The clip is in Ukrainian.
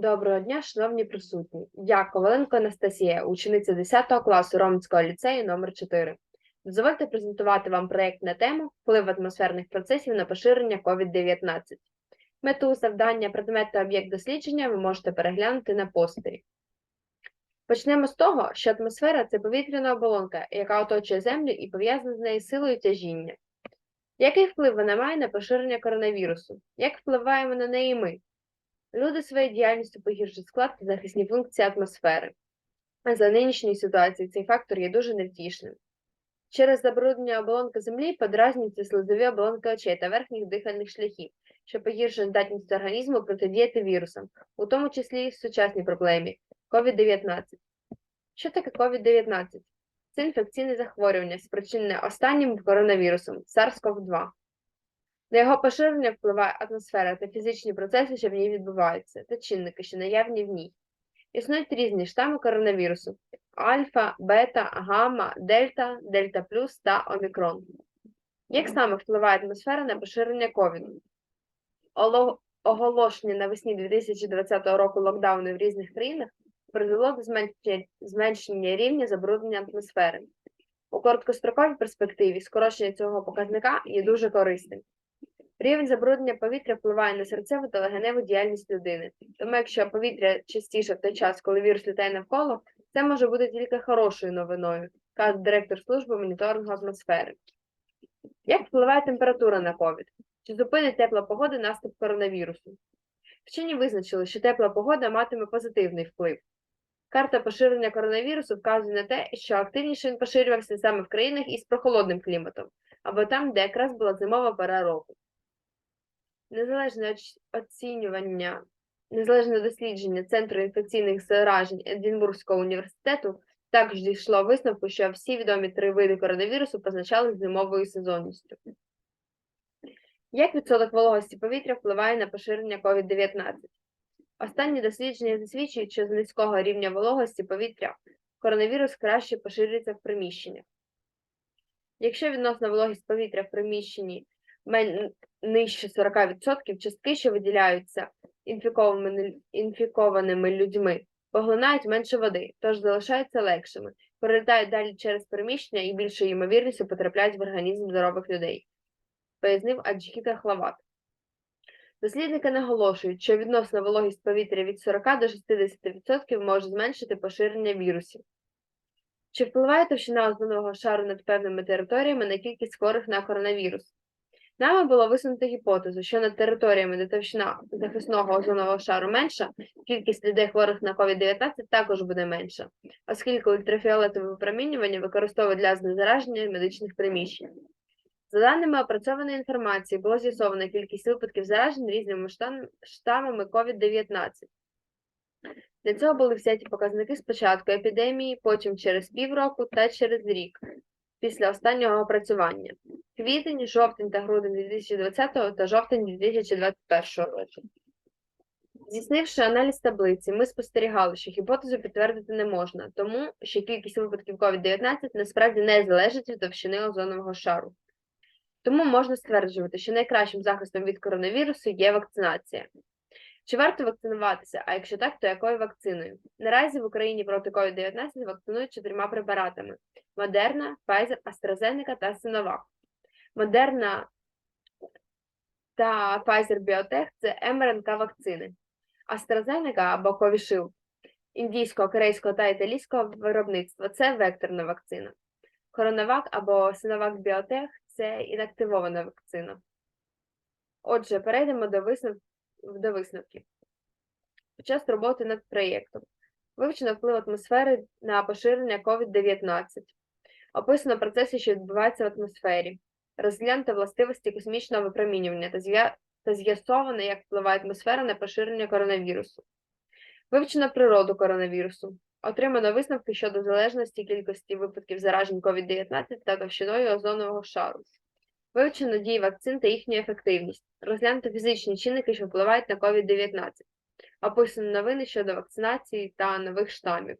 Доброго дня, шановні присутні. Я Коваленко Анастасія, учениця 10 класу Ромського ліцею номер 4 Дозвольте презентувати вам проєкт на тему вплив атмосферних процесів на поширення COVID-19. Мету завдання, предмет та об'єкт дослідження ви можете переглянути на постері. Почнемо з того, що атмосфера це повітряна оболонка, яка оточує Землю і пов'язана з нею силою тяжіння. Який вплив вона має на поширення коронавірусу? Як впливаємо на неї ми? Люди своєю діяльністю погіршують склад та захисні функції атмосфери. А за нинішньої ситуації цей фактор є дуже невтішним. Через забруднення оболонки землі подразнюються слизові оболонки очей та верхніх дихальних шляхів, що погіршує здатність організму протидіяти вірусам, у тому числі і сучасній проблемі COVID-19. Що таке COVID-19? Це інфекційне захворювання, спричинене останнім коронавірусом SARS-CoV-2. На його поширення впливає атмосфера та фізичні процеси, що в ній відбуваються, та чинники, що наявні в ній. Існують різні штами коронавірусу: альфа, бета, гамма, дельта, дельта плюс та омікрон. Як саме впливає атмосфера на поширення ковіду? Оголошення навесні 2020 року локдауну в різних країнах призвело до зменшення, рівня забруднення атмосфери. У короткостроковій перспективі скорочення цього показника є дуже корисним. Рівень забруднення повітря впливає на серцеву та легеневу діяльність людини. Тому якщо повітря частіше в той час, коли вірус літає навколо, це може бути тільки хорошою новиною, каже директор служби моніторингу атмосфери. Як впливає температура на ковід? Чи зупинить тепла погода наступ коронавірусу? Вчені визначили, що тепла погода матиме позитивний вплив. Карта поширення коронавірусу вказує на те, що активніше він поширювався саме в країнах із прохолодним кліматом, або там, де якраз була зимова пора року. Незалежне оцінювання, незалежне дослідження Центру інфекційних заражень Единбурзького університету також дійшло висновку, що всі відомі три види коронавірусу позначали зимовою сезонністю. Як відсоток вологості повітря впливає на поширення COVID-19? Останні дослідження засвідчують, що з низького рівня вологості повітря коронавірус краще поширюється в приміщеннях. Якщо відносна вологість повітря в приміщенні нижче 40%, частки, що виділяються інфікованими, людьми, поглинають менше води, тож залишаються легшими, пролітають далі через приміщення і більшою ймовірністю потрапляють в організм здорових людей, пояснив Аджхіта Хлават. Дослідники наголошують, що відносна вологість повітря від 40 до 60% може зменшити поширення вірусів. Чи впливає товщина озонового шару над певними територіями на кількість хворих на коронавірус? Нами було висунуто гіпотезу, що над територіями, де товщина захисного озонового шару менша, кількість людей хворих на COVID-19 також буде менша, оскільки ультрафіолетове випромінювання використовують для знезараження медичних приміщень. За даними опрацьованої інформації, було з'ясовано кількість випадків заражень різними штамами COVID-19. Для цього були взяті показники спочатку епідемії, потім через півроку та через рік після останнього опрацювання квітень, жовтень та грудень 2020 та жовтень 2021 року. Здійснивши аналіз таблиці, ми спостерігали, що гіпотезу підтвердити не можна, тому що кількість випадків COVID-19 насправді не залежить від товщини озонового шару. Тому можна стверджувати, що найкращим захистом від коронавірусу є вакцинація. Чи варто вакцинуватися? А якщо так, то якою вакциною? Наразі в Україні проти COVID-19 вакцинують чотирма препаратами: Модерна, Pfizer, AstraZeneca та Sinovac. Модерна та Pfizer Biotech – це МРНК вакцини. AstraZeneca або Covishield індійського, корейського та італійського виробництва це векторна вакцина. Коронавак або Sinovac Biotech – це інактивована вакцина. Отже, перейдемо до, виснав... до висновків. Під час роботи над проєктом вивчено вплив атмосфери на поширення COVID-19, описано процеси, що відбуваються в атмосфері, розглянуто властивості космічного випромінювання та з'ясовано, як впливає атмосфера на поширення коронавірусу. Вивчено природу коронавірусу. Отримано висновки щодо залежності кількості випадків заражень COVID-19 та товщиною озонового шару. Вивчено дії вакцин та їхню ефективність. Розглянуто фізичні чинники, що впливають на COVID-19. Описано новини щодо вакцинації та нових штамів.